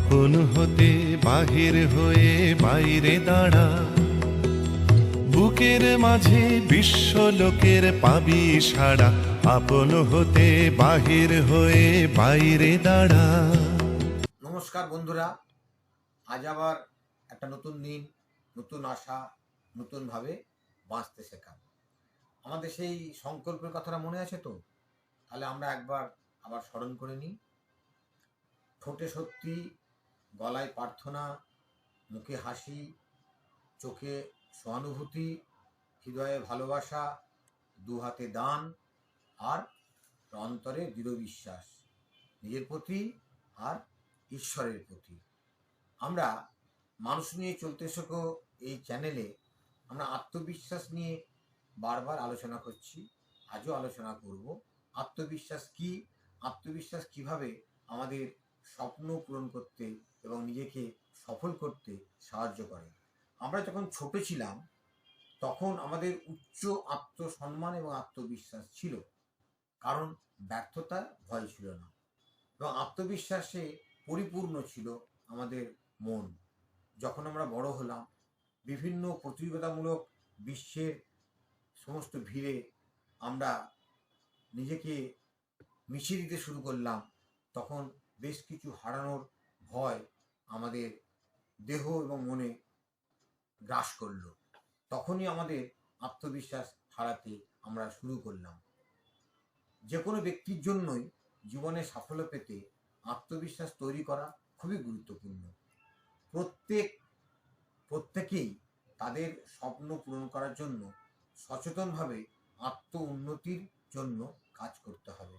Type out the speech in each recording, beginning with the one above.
আপন হতে বাহির হয়ে বাইরে দাঁড়া। বুকের মাঝে বিশ্ব লোকের পাবি সাড়া। আপন হতে বাহির হয়ে বাইরে দাঁড়া। নমস্কার বন্ধুরা, আজ আবার একটা নতুন দিন, নতুন আশা, নতুনভাবে বাঁচতে শেখা আমাদের সেই সংকল্পের কথাটা মনে আছে তো? তাহলে আমরা একবার আবার স্মরণ করে নিই। ঠোঁটে সত্যি গলায় প্রার্থনা, মুখে হাসি, চোখে সহানুভূতি, হৃদয়ে ভালোবাসা, দু হাতে দান আর অন্তরে দৃঢ় বিশ্বাস। নিজের প্রতি আর ঈশ্বরের প্রতি। আমরা মানুষ নিয়ে চলতে শেখো এই চ্যানেলে। আমরা আত্মবিশ্বাস নিয়ে বারবার আলোচনা করছি, আজও আলোচনা করব। আত্মবিশ্বাস কি? আত্মবিশ্বাস কীভাবে আমাদের স্বপ্ন পূরণ করতে এবং নিজেকে সফল করতে সাহায্য করে। আমরা যখন ছোট ছিলাম, তখন আমাদের উচ্চ আত্মসম্মান এবং আত্মবিশ্বাস ছিল। কারণ ব্যর্থতার ভয় ছিল না। এবং আত্মবিশ্বাসে পরিপূর্ণ ছিল আমাদের মন। যখন আমরা বড় হলাম, বিভিন্ন প্রতিযোগিতামূলক বিশ্বের সমস্ত ভিড়ে আমরা নিজেকে মিশিয়ে দিতে শুরু করলাম, তখন বেশ কিছু হারানোর ভয় আমাদের দেহ এবং মনে গ্রাস করল। তখনই আমাদের আত্মবিশ্বাস হারাতে আমরা শুরু করলাম। যে কোনো ব্যক্তির জন্যই জীবনে সাফল্য পেতে আত্মবিশ্বাস তৈরি করা খুবই গুরুত্বপূর্ণ। প্রত্যেক, প্রত্যেকেই তাদের স্বপ্ন পূরণ করার জন্য সচেতনভাবে আত্ম উন্নতির জন্য কাজ করতে হবে।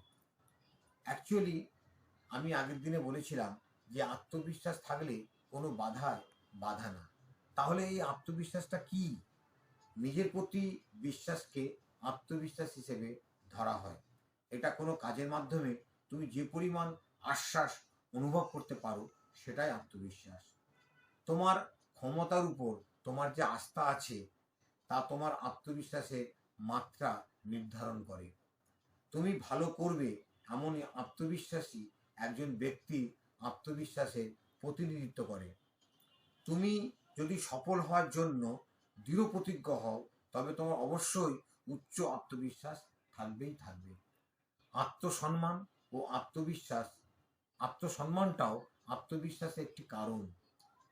অ্যাকচুয়ালি আমি আগের দিনে বলেছিলাম যে আত্মবিশ্বাস থাকলে কোনো বাধার বাধা না। তাহলে এই আত্মবিশ্বাসটা কি? নিজের প্রতি বিশ্বাসকে আত্মবিশ্বাস হিসেবে ধরা হয়। এটা কোনো কাজের মাধ্যমে তুমি যে পরিমাণ আশ্বাস অনুভব করতে পারো, সেটাই আত্মবিশ্বাস। তোমার ক্ষমতার উপর তোমার যে আস্থা আছে, তা তোমার আত্মবিশ্বাসের মাত্রা নির্ধারণ করে। তুমি ভালো করবে এমনই আত্মবিশ্বাসী একজন ব্যক্তি আত্মবিশ্বাসের প্রতিনিধিত্ব করে। তুমি যদি সফল হওয়ার জন্য দৃঢ় প্রতিজ্ঞ হও, তবে তোমার অবশ্যই উচ্চ আত্মবিশ্বাস থাকবেই থাকবে। আত্মসম্মান ও আত্মবিশ্বাস, আত্মসম্মানটাও আত্মবিশ্বাসের একটি কারণ।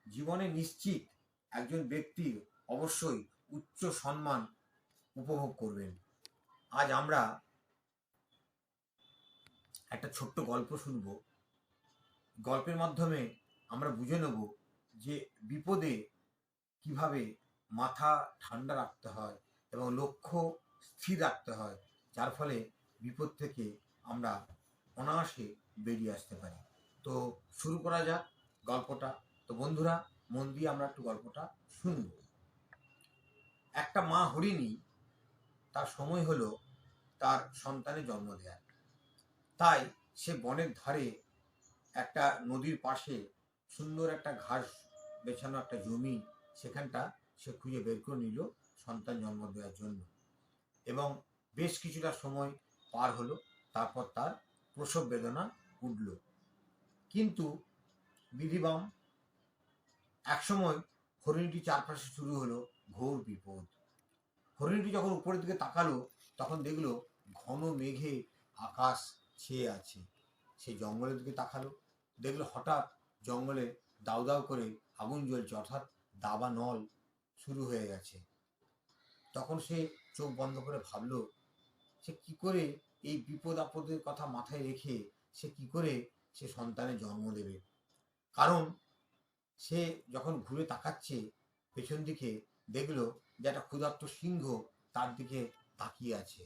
জীবনে নিশ্চিত একজন ব্যক্তি অবশ্যই উচ্চ সম্মান উপভোগ করবেন। আজ আমরা একটা ছোট্ট গল্প শুনব। গল্পের মাধ্যমে আমরা বুঝে নেব যে বিপদে কীভাবে মাথা ঠান্ডা রাখতে হয় এবং লক্ষ্য স্থির রাখতে হয়, যার ফলে বিপদ থেকে আমরা অনায়াসে বেরিয়ে আসতে পারি। তো শুরু করা যাক গল্পটা। তো বন্ধুরা, মন দিয়ে আমরা একটু গল্পটা শুনব। একটা মা হরিণী, তার সময় হলো তার সন্তানের জন্ম দেয়ার তাই সে বনের ধারে একটা নদীর পাশে সুন্দর একটা ঘাস বেছানো একটা জমি, সেখানটা সে খুঁজে বের করে নিল সন্তান জন্ম দেওয়ার জন্য। এবং বেশ কিছুটা সময় পার হলো, তারপর তার প্রসব বেদনা উঠল। কিন্তু বিধিবাম একসময় হরিণীটি চারপাশে শুরু হলো ঘোর বিপদ। হরিণীটি যখন উপরের দিকে তাকালো, তখন দেখল ঘন মেঘে আকাশ ছেয়ে আছে। সে জঙ্গলের দিকে তাকালো। দেখল হঠাৎ জঙ্গলে দাউ দাউ করে আগুন জ্বলছে, অর্থাৎ দাবা নল শুরু হয়ে গেছে। তখন সে চোখ বন্ধ করে ভাবলো, সে কি করে এই বিপদ আপদের কথা মাথায় রেখে সে কি করে সে সন্তানের জন্ম দেবে? কারণ সে যখন ঘুরে তাকাচ্ছে, পেছন দিকে দেখল যে একটা ক্ষুধার্ত সিংহ তার দিকে তাকিয়ে আছে।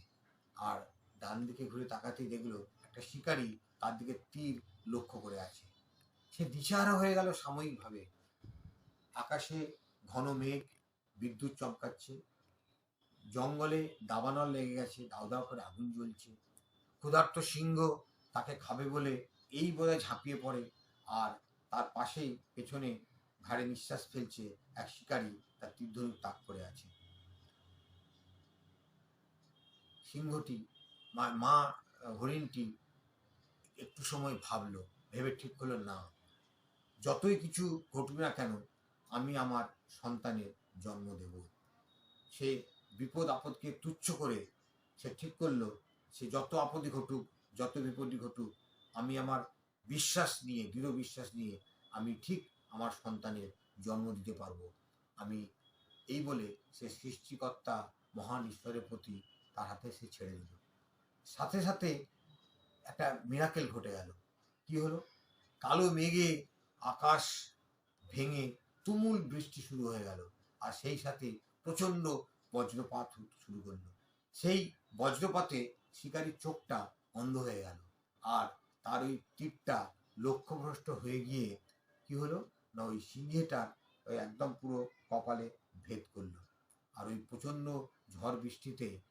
আর ডান দিকে ঘুরে তাকাতেই দেখল একটা শিকারী তার দিকে তীর লক্ষ্য করে আছে। সে দিশাহারা হয়ে গেল সাময়িকভাবে। আকাশে ঘন মেঘ, বিদ্যুৎ চমকাচ্ছে। জঙ্গলে দাবানল লেগে গেছে, দাউ দাও করে আগুন জ্বলছে। ক্ষুধার্ত সিংহ তাকে খাবে বলে এই বোধহয় ঝাঁপিয়ে পড়ে আর তার পাশেই পেছনে ঘাড়ে নিঃশ্বাস ফেলছে এক শিকারী, তার তীর্ধনুক তাক করে আছে। সিংহটি মা, হরিণটি একটু সময় ভাবলো, ভেবে ঠিক হলো না, যতই কিছু ঘটবে না কেন, আমি আমার সন্তানের জন্ম দেব। সে বিপদ আপদকে তুচ্ছ করে সে ঠিক করল, সে যত আপদই ঘটুক, যত বিপদই ঘটুক, আমি আমার বিশ্বাস নিয়ে, দৃঢ় বিশ্বাস নিয়ে, আমি ঠিক আমার সন্তানের জন্ম দিতে পারব। আমি এই বলে সে সৃষ্টিকর্তা মহান ঈশ্বরের প্রতি তার হাতে সে ছেড়ে দিল। সাথে সাথে একটা মিরাকেল ঘটে গেল। কি হলো? কালো মেঘে আকাশ ভেঙে তুমুল বৃষ্টি শুরু হয়ে গেল আর সেই সাথে প্রচণ্ড বজ্রপাত শুরু করল। সেই বজ্রপাতে শিকারীর চোখটা অন্ধ হয়ে গেল আর তার ওই তীরটা লক্ষ্যভ্রষ্ট হয়ে গিয়ে কি হলো? না, ওই সিংহেটার ওই একদম পুরো কপালে ভেদ করল। আর ওই প্রচণ্ড ঝড় বৃষ্টিতে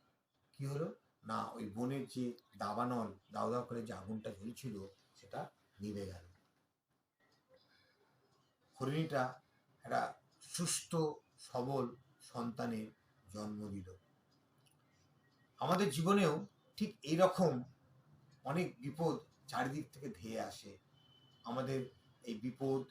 কি হলো? না, ওই বনের যে দাবানল দাও দাও করে যে আগুনটা জ্বলছিল সেটা নিভে গেল। হরিণীটা একটা সুস্থ, সবল সন্তানের জন্ম দিল। আমাদের জীবনেও ঠিক এইরকম অনেক বিপদ চারিদিক থেকে ধেয়ে আসে। আমাদের এই বিপদ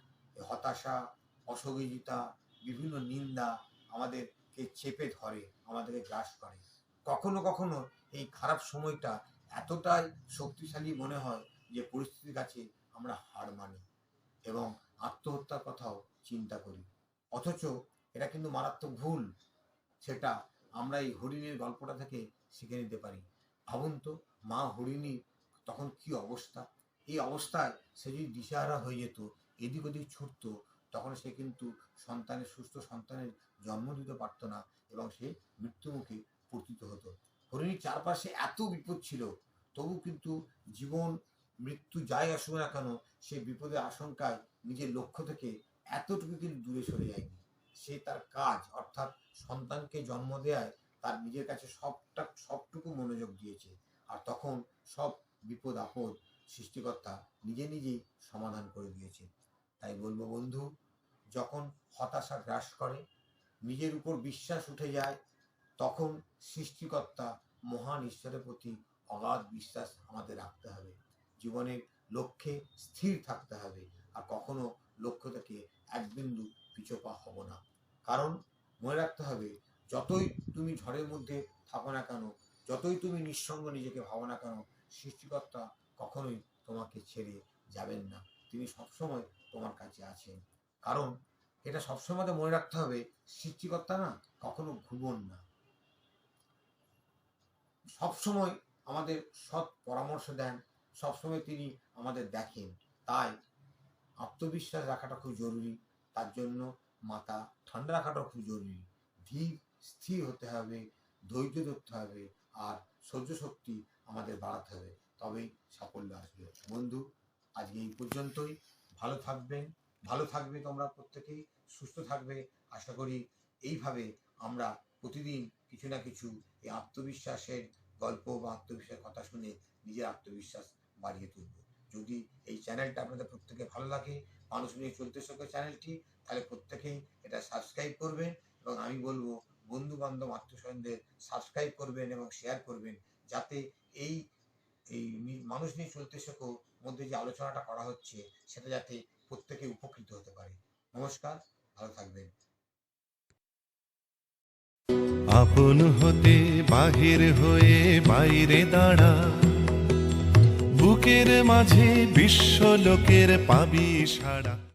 হতাশা, অসহযোগিতা, বিভিন্ন নিন্দা আমাদেরকে চেপে ধরে, আমাদেরকে গ্রাস করে। কখনো কখনো এই খারাপ সময়টা এতটাই শক্তিশালী মনে হয় যে পরিস্থিতির কাছে আমরা হার মানি এবং আত্মহত্যার কথাও চিন্তা করি। অথচ এটা কিন্তু মারাত্মক ভুল। সেটা আমরা এই হরিণের গল্পটা থেকে শিখে নিতে পারি। ভাবুন তো, মা হরিণী তখন কি অবস্থা? এই অবস্থায় সে যদি দিশাহারা হয়ে যেত, এদিক ওদিক ছুটতো, তখন সে কিন্তু সন্তানের, সুস্থ সন্তানের জন্ম দিতে পারতো না এবং সে মৃত্যুমুখে পতিত হতো। হরিণীর চারপাশে এত বিপদ ছিল, তবু কিন্তু জীবন, মৃত্যু যাই আসুক না কেন সে বিপদের আশঙ্কায় নিজের লক্ষ্য থেকে এতটুকু কিন্তু দূরে সরে যায়নি। সে তার কাজ, অর্থাৎ সন্তানকে জন্ম দেওয়ায় তার নিজের কাছে সবটা, সবটুকু মনোযোগ দিয়েছে। আর তখন সব বিপদ, আপদ সৃষ্টিকর্তা নিজে নিজেই সমাধান করে দিয়েছে তাই বলব বন্ধু, যখন হতাশা গ্রাস করে, নিজের উপর বিশ্বাস উঠে যায় তখন সৃষ্টিকর্তা মহান ঈশ্বরের প্রতি অগাধ বিশ্বাস আমাদের রাখতে হবে। জীবনের লক্ষ্যে স্থির থাকতে হবে আর কখনো লক্ষ্য থেকে এক বিন্দু পিছোপা হব না। কারণ মনে রাখতে হবে, যতই তুমি ঝড়ের মধ্যে থাকো না কেন, যতই তুমি নিঃসঙ্গ নিজেকে ভাবো না কেন, সৃষ্টিকর্তা কখনোই তোমাকে ছেড়ে যাবেন না। তিনি সবসময় তোমার কাছে আছেন। কারণ এটা সবসময় মনে রাখতে হবে, সৃষ্টিকর্তা না, কখনো ঘুমন না। সবসময় আমাদের সৎ পরামর্শ দেন, সবসময় তিনি আমাদের দেখেন। তাই আত্মবিশ্বাস রাখাটা খুব জরুরি। তার জন্য মাথা ঠান্ডা রাখাটাও খুব জরুরি। ধীর, স্থির হতে হবে, ধৈর্য ধরতে হবে, আর সহ্য শক্তি আমাদের বাড়াতে হবে। তবেই সাফল্য আসবে। বন্ধু, আজকে এই পর্যন্তই। ভালো থাকবেন, ভালো থাকবে তোমরা প্রত্যেকেই, সুস্থ থাকবে। আশা করি এইভাবে আমরা প্রতিদিন কিছু না কিছু এই আত্মবিশ্বাসের গল্প বা আত্মবিশ্বাসের কথা শুনে নিজের আত্মবিশ্বাস বাড়িয়ে তুলব। যদি এই চ্যানেলটা আপনাদের প্রত্যেকে ভালো লাগে, মানুষ নিয়ে চলতে শেখো চ্যানেলটি, তাহলে প্রত্যেকেই এটা সাবস্ক্রাইব করবেন এবং আমি বলব বন্ধু বান্ধব আত্মীয়স্বজনদের সাবস্ক্রাইব করবেন এবং শেয়ার করবেন যাতে এই এই মানুষ নিয়ে চলতে শেখো মধ্যে যে আলোচনাটা করা হচ্ছে, সেটা যাতে প্রত্যেকে উপকৃত হতে পারে। নমস্কার, ভালো থাকবেন। আপন হতে বাহির হয়ে বাইরে দাঁড়া। বুকের মাঝে বিশ্ব লোকের পাবি সাড়া।